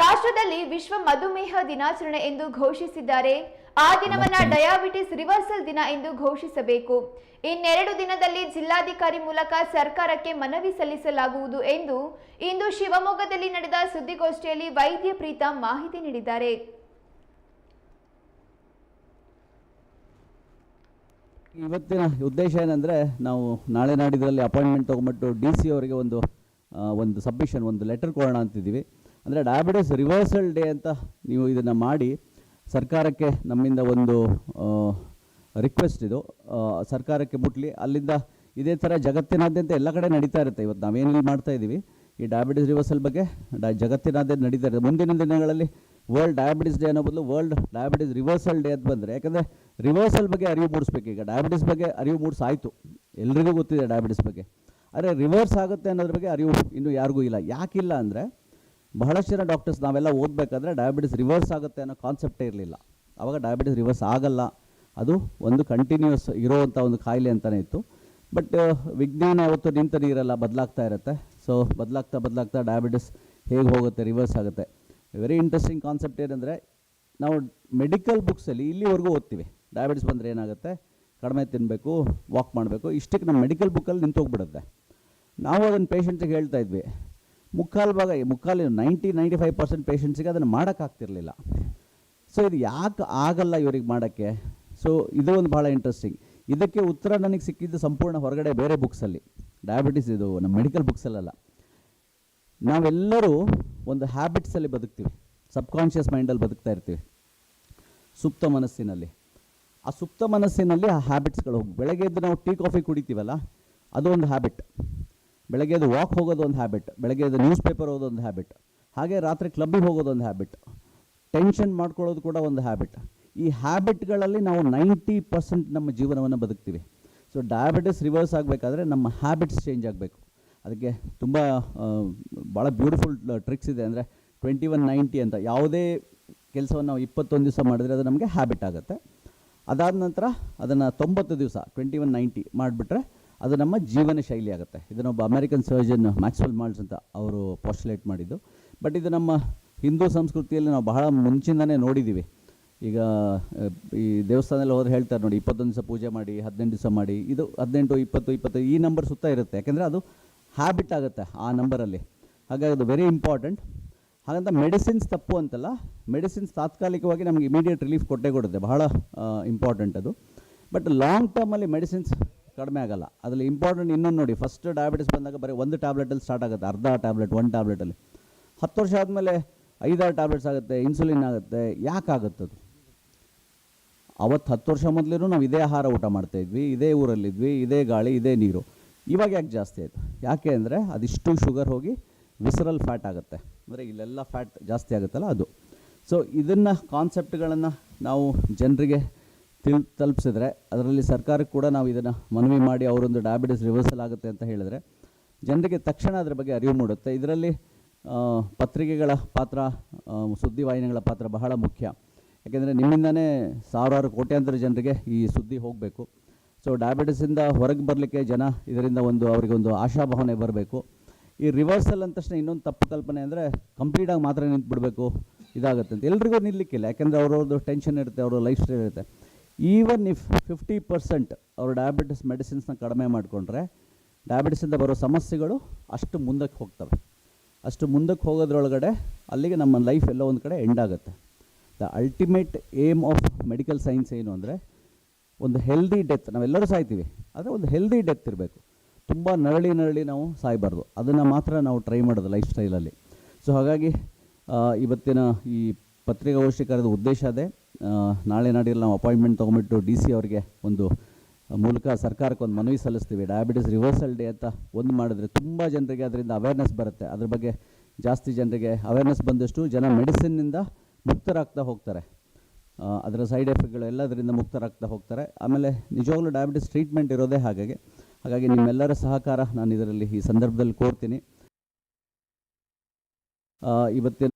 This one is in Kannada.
ರಾಷ್ಟ್ರದಲ್ಲಿ ವಿಶ್ವ ಮಧುಮೇಹ ದಿನಾಚರಣೆ ಎಂದು ಘೋಷಿಸಿದ್ದಾರೆ. ಆ ದಿನವನ್ನ ಡಯಾಬಿಟಿಸ್ ರಿವರ್ಸಲ್ ದಿನ ಎಂದು ಘೋಷಿಸಬೇಕು. ಇನ್ನೆರಡು ದಿನದಲ್ಲಿ ಜಿಲ್ಲಾಧಿಕಾರಿ ಮೂಲಕ ಸರ್ಕಾರಕ್ಕೆ ಮನವಿ ಸಲ್ಲಿಸಲಾಗುವುದು ಎಂದು ಇಂದು ಶಿವಮೊಗ್ಗದಲ್ಲಿ ನಡೆದ ಸುದ್ದಿಗೋಷ್ಠಿಯಲ್ಲಿ ವೈದ್ಯ ಪ್ರೀತಾ ಮಾಹಿತಿ ನೀಡಿದ್ದಾರೆ. ಇವತ್ತಿನ ಉದ್ದೇಶ ಏನಂದರೆ ನಾವು ನಾಳೆ ನಾಡಿದ್ರಲ್ಲಿ ಅಪಾಯಿಂಟ್ಮೆಂಟ್ ತೊಗೊಂಬಿಟ್ಟು ಡಿ ಸಿ ಅವರಿಗೆ ಒಂದು ಒಂದು ಸಬ್ಮಿಷನ್ ಒಂದು ಲೆಟರ್ ಕೊಡೋಣ ಅಂತಿದ್ದೀವಿ. ಅಂದರೆ ಡಯಾಬಿಟಿಸ್ ರಿವರ್ಸಲ್ ಡೇ ಅಂತ ನೀವು ಇದನ್ನು ಮಾಡಿ ಸರ್ಕಾರಕ್ಕೆ ನಮ್ಮಿಂದ ಒಂದು ರಿಕ್ವೆಸ್ಟ್ ಇದು. ಸರ್ಕಾರಕ್ಕೆ ಮುಟ್ಲಿ. ಅಲ್ಲಿಂದ ಇದೇ ಥರ ಜಗತ್ತಿನಾದ್ಯಂತ ಎಲ್ಲ ಕಡೆ ನಡೀತಾ ಇರುತ್ತೆ. ಇವತ್ತು ನಾವೇನಿಲ್ಲಿ ಮಾಡ್ತಾ ಇದ್ದೀವಿ, ಈ ಡಯಾಬಿಟಿಸ್ ರಿವರ್ಸಲ್ ಬಗ್ಗೆ ಡ, ಜಗತ್ತಿನಾದ್ಯಂತ ನಡೀತಾ ಇರುತ್ತೆ. ಮುಂದಿನ ದಿನಗಳಲ್ಲಿ ವರ್ಲ್ಡ್ ಡಯಾಬಿಟಿಸ್ ಡೇ ಅನ್ನೋ ಬದಲು ವರ್ಲ್ಡ್ ಡಯಾಬಿಟಿಸ್ ರಿವರ್ಸಲ್ ಡೇ ಅಂತ ಬಂದರೆ, ಯಾಕಂದರೆ ರಿವರ್ಸಲ್ ಬಗ್ಗೆ ಅರಿವು ಮೂಡಿಸ್ಬೇಕು. ಈಗ ಡಯಾಬಿಟಿಸ್ ಬಗ್ಗೆ ಅರಿವು ಮೂಡಿಸಾಯಿತು. ಎಲ್ರಿಗೂ ಗೊತ್ತಿದೆ ಡಯಾಬಿಟಿಸ್ ಬಗ್ಗೆ. ಆದರೆ ರಿವರ್ಸ್ ಆಗುತ್ತೆ ಅನ್ನೋದ್ರ ಬಗ್ಗೆ ಅರಿವು ಇನ್ನೂ ಯಾರಿಗೂ ಇಲ್ಲ. ಯಾಕಿಲ್ಲ ಅಂದರೆ ಬಹಳಷ್ಟು ಜನ ಡಾಕ್ಟರ್ಸ್ ನಾವೆಲ್ಲ ಓದಬೇಕಾದ್ರೆ ಡಯಾಬಿಟಿಸ್ ರಿವರ್ಸ್ ಆಗುತ್ತೆ ಅನ್ನೋ ಕಾನ್ಸೆಪ್ಟೇ ಇರಲಿಲ್ಲ. ಆವಾಗ ಡಯಾಬಿಟಿಸ್ ರಿವರ್ಸ್ ಆಗಲ್ಲ. ಅದು ಒಂದು ಕಂಟಿನ್ಯೂಸ್ ಇರೋವಂಥ ಒಂದು ಕಾಯಿಲೆ ಅಂತಲೇ ಇತ್ತು. ಬಟ್ ವಿಜ್ಞಾನ ಯಾವತ್ತು ನಿಂತ ನೀರೆಲ್ಲ ಬದಲಾಗ್ತಾ ಇರುತ್ತೆ. ಸೊ ಬದಲಾಗ್ತಾ ಬದಲಾಗ್ತಾ ಡಯಾಬಿಟಿಸ್ ಹೇಗೆ ಹೋಗುತ್ತೆ ರಿವರ್ಸ್ ಆಗುತ್ತೆ. ವೆರಿ ಇಂಟ್ರೆಸ್ಟಿಂಗ್ ಕಾನ್ಸೆಪ್ಟ್ ಏನಂದರೆ, ನಾವು ಮೆಡಿಕಲ್ ಬುಕ್ಸಲ್ಲಿ ಇಲ್ಲಿವರೆಗೂ ಓದ್ತೀವಿ. ಡಯಾಬಿಟಿಸ್ ಬಂದರೆ ಏನಾಗುತ್ತೆ? ಕಡಿಮೆ ತಿನ್ನಬೇಕು ವಾಕ್ ಮಾಡಬೇಕು. ಇಷ್ಟಕ್ಕೆ ನಮ್ಮ ಮೆಡಿಕಲ್ ಬುಕ್ಕಲ್ಲಿ ನಿಂತೋಗ್ಬಿಡುತ್ತೆ. ನಾವು ಅದನ್ನು ಪೇಷಂಟ್ಸಿಗೆ ಹೇಳ್ತಾ ಇದ್ವಿ. ಮುಕ್ಕಾಲು ಭಾಗ, ಮುಕ್ಕಾಲು ನೈಂಟಿ ನೈಂಟಿ ಫೈವ್ ಪರ್ಸೆಂಟ್ ಪೇಷಂಟ್ಸಿಗೆ ಅದನ್ನು ಮಾಡೋಕ್ಕಾಗ್ತಿರ್ಲಿಲ್ಲ ಸೊ ಇದು ಯಾಕೆ ಆಗಲ್ಲ ಇವ್ರಿಗೆ ಮಾಡೋಕ್ಕೆ? ಸೊ ಇದು ಒಂದು ಭಾಳ ಇಂಟ್ರೆಸ್ಟಿಂಗ್ ಇದಕ್ಕೆ ಉತ್ತರ ನನಗೆ ಸಿಕ್ಕಿದ್ದು ಸಂಪೂರ್ಣ ಹೊರಗಡೆ ಬೇರೆ ಬುಕ್ಸಲ್ಲಿ ಡಯಾಬಿಟಿಸ್ ಇದು ನಮ್ಮ ಮೆಡಿಕಲ್ ಬುಕ್ಸಲ್ಲ ನಾವೆಲ್ಲರೂ ಒಂದು ಹ್ಯಾಬಿಟ್ಸಲ್ಲಿ ಬದುಕ್ತೀವಿ. ಸಬ್ಕಾನ್ಷಿಯಸ್ ಮೈಂಡಲ್ಲಿ ಬದುಕ್ತಾ ಇರ್ತೀವಿ. ಸುಪ್ತ ಮನಸ್ಸಿನಲ್ಲಿ. ಆ ಸುಪ್ತ ಮನಸ್ಸಿನಲ್ಲಿ ಆ ಹ್ಯಾಬಿಟ್ಸ್ಗಳು ಬೆಳಗ್ಗೆ ಎದ್ದು ನಾವು ಟೀ, ಕಾಫಿ ಕುಡಿತೀವಲ್ಲ, ಅದು ಒಂದು ಹ್ಯಾಬಿಟ್ ಬೆಳಗ್ಗೆ ಎದ್ದು ವಾಕ್ ಹೋಗೋದು ಒಂದು ಹ್ಯಾಬಿಟ್ ಬೆಳಗ್ಗೆ ಎದ್ದು ನ್ಯೂಸ್ ಪೇಪರ್ ಓದೋದು ಹ್ಯಾಬಿಟ್ ಹಾಗೆ ರಾತ್ರಿ ಕ್ಲಬ್ಬಿಗೆ ಹೋಗೋದು ಒಂದು ಹ್ಯಾಬಿಟ್ ಟೆನ್ಷನ್ ಮಾಡ್ಕೊಳ್ಳೋದು ಕೂಡ ಒಂದು ಹ್ಯಾಬಿಟ್ ಈ ಹ್ಯಾಬಿಟ್ಗಳಲ್ಲಿ ನಾವು ನೈಂಟಿ ಪರ್ಸೆಂಟ್ ನಮ್ಮ ಜೀವನವನ್ನು ಬದುಕ್ತೀವಿ. ಸೊ ಡಯಾಬಿಟಿಸ್ ರಿವರ್ಸ್ ಆಗಬೇಕಾದ್ರೆ ನಮ್ಮ ಹ್ಯಾಬಿಟ್ಸ್ ಚೇಂಜ್ ಆಗಬೇಕು. ಅದಕ್ಕೆ ತುಂಬ ಭಾಳ ಬ್ಯೂಟಿಫುಲ್ ಟ್ರಿಕ್ಸ್ ಇದೆ ಅಂದರೆ ಟ್ವೆಂಟಿ ಒನ್ ನೈಂಟಿ ಅಂತ ಯಾವುದೇ ಕೆಲಸವನ್ನು ನಾವು ಇಪ್ಪತ್ತೊಂದು ದಿವಸ ಮಾಡಿದರೆ ಅದು ನಮಗೆ ಹ್ಯಾಬಿಟ್ ಆಗುತ್ತೆ. ಅದಾದ ನಂತರ ಅದನ್ನು ತೊಂಬತ್ತು ದಿವಸ ಟ್ವೆಂಟಿ ಒನ್ ನೈಂಟಿ ಮಾಡಿಬಿಟ್ರೆ ಅದು ನಮ್ಮ ಜೀವನ ಶೈಲಿ ಆಗುತ್ತೆ. ಇದನ್ನೊಬ್ಬ ಅಮೆರಿಕನ್ ಸರ್ಜನ್ ಮ್ಯಾಕ್ಸ್ವೆಲ್ ಮಾಲ್ಸ್ ಅಂತ ಅವರು ಪಾಸ್ಟುಲೇಟ್ ಮಾಡಿದ್ದು. ಬಟ್ ಇದು ನಮ್ಮ ಹಿಂದೂ ಸಂಸ್ಕೃತಿಯಲ್ಲಿ ನಾವು ಬಹಳ ಮುಂಚಿಂದನೇ ನೋಡಿದ್ದೀವಿ ಈಗ, ಈ ದೇವಸ್ಥಾನದಲ್ಲಿ ಹೋದ್ರೆ ಹೇಳ್ತಾರೆ ನೋಡಿ, ಇಪ್ಪತ್ತೊಂದು ದಿವಸ ಪೂಜೆ ಮಾಡಿ, ಹದಿನೆಂಟು ದಿವಸ ಮಾಡಿ, ಇದು ಹದಿನೆಂಟು, ಇಪ್ಪತ್ತು ಇಪ್ಪತ್ತು, ಈ ನಂಬರ್ ಸುತ್ತ ಇರುತ್ತೆ. ಯಾಕೆಂದರೆ ಅದು ಹ್ಯಾಬಿಟ್ ಆಗುತ್ತೆ ಆ ನಂಬರಲ್ಲಿ ಹಾಗಾಗಿ ಅದು ವೆರಿ ಇಂಪಾರ್ಟೆಂಟ್ ಹಾಗಂತ ಮೆಡಿಸಿನ್ಸ್ ತಪ್ಪು ಅಂತಲ್ಲ ಮೆಡಿಸಿನ್ಸ್ ತಾತ್ಕಾಲಿಕವಾಗಿ ನಮಗೆ ಇಮಿಡಿಯೇಟ್ ರಿಲೀಫ್ ಕೊಟ್ಟೇ ಕೊಡುತ್ತೆ. ಬಹಳ ಇಂಪಾರ್ಟೆಂಟ್ ಅದು. ಬಟ್ ಲಾಂಗ್ ಟರ್ಮಲ್ಲಿ ಮೆಡಿಸಿನ್ಸ್ ಕಡಿಮೆ ಆಗಲ್ಲ. ಅದರಲ್ಲಿ ಇಂಪಾರ್ಟೆಂಟ್ ಇನ್ನೊಂದು ನೋಡಿ ಫಸ್ಟ್ ಡಯಾಬಿಟಿಸ್ ಬಂದಾಗ ಬರೀ ಒಂದು ಟ್ಯಾಬ್ಲೆಟಲ್ಲಿ ಸ್ಟಾರ್ಟ್ ಆಗುತ್ತೆ, ಅರ್ಧ ಟ್ಯಾಬ್ಲೆಟ್ ಒಂದು ಟ್ಯಾಬ್ಲೆಟಲ್ಲಿ ಹತ್ತು ವರ್ಷ ಆದಮೇಲೆ ಐದಾರು ಟ್ಯಾಬ್ಲೆಟ್ಸ್ ಆಗುತ್ತೆ ಇನ್ಸುಲಿನ್ ಆಗುತ್ತೆ, ಯಾಕೆ ಆಗುತ್ತೆ ಅದು? ಅವತ್ತು ಹತ್ತು ವರ್ಷ ಮೊದಲಿನೂ ನಾವು ಇದೇ ಆಹಾರ ಊಟ ಮಾಡ್ತಾಯಿದ್ವಿ ಇದೇ ಊರಲ್ಲಿದ್ವಿ ಇದೇ ಗಾಳಿ, ಇದೇ ನೀರು. ಇವಾಗ ಯಾಕೆ ಜಾಸ್ತಿ ಆಯಿತು? ಯಾಕೆ ಅಂದರೆ ಅದಿಷ್ಟು ಶುಗರ್ ಹೋಗಿ ವಿಸರಲ್ ಫ್ಯಾಟ್ ಆಗುತ್ತೆ. ಅಂದರೆ ಇಲ್ಲೆಲ್ಲ ಫ್ಯಾಟ್ ಜಾಸ್ತಿ ಆಗುತ್ತಲ್ಲ ಅದು. ಸೊ ಇದನ್ನು ಕಾನ್ಸೆಪ್ಟ್ಗಳನ್ನು ನಾವು ಜನರಿಗೆ ತಿಳ್ ತಲುಪಿಸಿದ್ರೆ ಅದರಲ್ಲಿ ಸರ್ಕಾರಕ್ಕೆ ಕೂಡ ನಾವು ಇದನ್ನು ಮನವಿ ಮಾಡಿ ಅವರೊಂದು ಡಯಾಬಿಟಿಸ್ ರಿವರ್ಸಲ್ ಆಗುತ್ತೆ ಅಂತ ಹೇಳಿದ್ರೆ ಜನರಿಗೆ ತಕ್ಷಣ ಅದರ ಬಗ್ಗೆ ಅರಿವು ಮೂಡುತ್ತೆ. ಇದರಲ್ಲಿ ಪತ್ರಿಕೆಗಳ ಪಾತ್ರ ಸುದ್ದಿವಾಹಿನಿಗಳ ಪಾತ್ರ ಬಹಳ ಮುಖ್ಯ. ಯಾಕೆಂದರೆ ನಿಮ್ಮಿಂದನೇ ಸಾವಿರಾರು ಕೋಟ್ಯಾಂತರ ಜನರಿಗೆ ಈ ಸುದ್ದಿ ಹೋಗಬೇಕು. ಸೊ ಡಯಾಬಿಟಿಸಿಂದ ಹೊರಗೆ ಬರಲಿಕ್ಕೆ ಜನ ಇದರಿಂದ ಒಂದು ಅವರಿಗೊಂದು ಆಶಾಭಾವನೆ ಬರಬೇಕು. ಈ ರಿವರ್ಸಲ್ ಅಂದ ತಕ್ಷಣ ಇನ್ನೊಂದು ತಪ್ಪು ಕಲ್ಪನೆ ಅಂದರೆ ಕಂಪ್ಲೀಟಾಗಿ ಮಾತ್ರ ನಿಂತ್ಬಿಡಬೇಕು, ಇದಾಗುತ್ತೆ ಅಂತ. ಎಲ್ರಿಗೂ ನಿಲ್ಲಕ್ಕಿಲ್ಲ. ಯಾಕೆಂದರೆ ಅವ್ರವ್ರದ್ದು ಟೆನ್ಷನ್ ಇರುತ್ತೆ ಅವ್ರ ಲೈಫ್ ಸ್ಟೈಲ್ ಇರುತ್ತೆ. ಈವನ್ ಇಫ್ ಫಿಫ್ಟಿ ಪರ್ಸೆಂಟ್ ಅವರು ಡಯಾಬಿಟಿಸ್ ಮೆಡಿಸಿನ್ಸ್ನ ಕಡಿಮೆ ಮಾಡಿಕೊಂಡ್ರೆ ಡಯಾಬಿಟಿಸಿಂದ ಬರೋ ಸಮಸ್ಯೆಗಳು ಅಷ್ಟು ಮುಂದಕ್ಕೆ ಹೋಗ್ತವೆ. ಅಷ್ಟು ಮುಂದಕ್ಕೆ ಹೋಗೋದ್ರೊಳಗಡೆ ಅಲ್ಲಿಗೆ ನಮ್ಮ ಲೈಫ್ ಎಲ್ಲೋ ಒಂದು ಕಡೆ ಎಂಡ್ ಆಗುತ್ತೆ. The ultimate aim of medical science ಏನು ಅಂದರೆ, ಒಂದು ಹೆಲ್ದಿ ಡೆತ್ ನಾವೆಲ್ಲರೂ ಸಾಯ್ತೀವಿ, ಆದರೆ ಒಂದು ಹೆಲ್ದಿ ಡೆತ್ ಇರಬೇಕು. ತುಂಬ ನರಳಿ ನರಳಿ ನಾವು ಸಾಯಬಾರ್ದು. ಅದನ್ನು ಮಾತ್ರ ನಾವು ಟ್ರೈ ಮಾಡೋದು ಲೈಫ್ ಸ್ಟೈಲಲ್ಲಿ ಸೊ ಹಾಗಾಗಿ ಇವತ್ತಿನ ಈ ಪತ್ರಿಕಾಗೋಷ್ಠಿ ಕರೆದ ಉದ್ದೇಶ ಅದೇ. ನಾಳೆ ನಾಡಿಯಲ್ಲಿ ನಾವು ಅಪಾಯಿಂಟ್ಮೆಂಟ್ ತೊಗೊಂಬಿಟ್ಟು ಡಿ ಸಿ ಅವರಿಗೆ ಒಂದು ಮೂಲಕ ಸರ್ಕಾರಕ್ಕೆ ಒಂದು ಮನವಿ ಸಲ್ಲಿಸ್ತೀವಿ. ಡಯಾಬಿಟಿಸ್ ರಿವರ್ಸಲ್ ಡೇ ಅಂತ ಒಂದು ಮಾಡಿದ್ರೆ ತುಂಬ ಜನರಿಗೆ ಅದರಿಂದ ಅವೇರ್ನೆಸ್ ಬರುತ್ತೆ. ಅದ್ರ ಬಗ್ಗೆ ಜಾಸ್ತಿ ಜನರಿಗೆ ಅವೇರ್ನೆಸ್ ಬಂದಷ್ಟು ಜನ ಮೆಡಿಸಿನ್ನಿಂದ ಮುಕ್ತರಾಗ್ತಾ ಹೋಗ್ತಾರೆ. ಅದರ ಸೈಡ್ ಎಫೆಕ್ಟ್ಗಳು ಎಲ್ಲದರಿಂದ ಮುಕ್ತರಾಗ್ತಾ ಹೋಗ್ತಾರೆ. ಆಮೇಲೆ ನಿಜವಾಗ್ಲೂ ಡಯಾಬಿಟಿಸ್ ಟ್ರೀಟ್ಮೆಂಟ್ ಇರೋದೇ ಹಾಗಾಗಿ ಹಾಗಾಗಿ ನಿಮ್ಮೆಲ್ಲರ ಸಹಕಾರ ನಾನು ಇದರಲ್ಲಿ ಈ ಸಂದರ್ಭದಲ್ಲಿ ಕೋರ್ತೀನಿ. ಇವತ್ತಿನ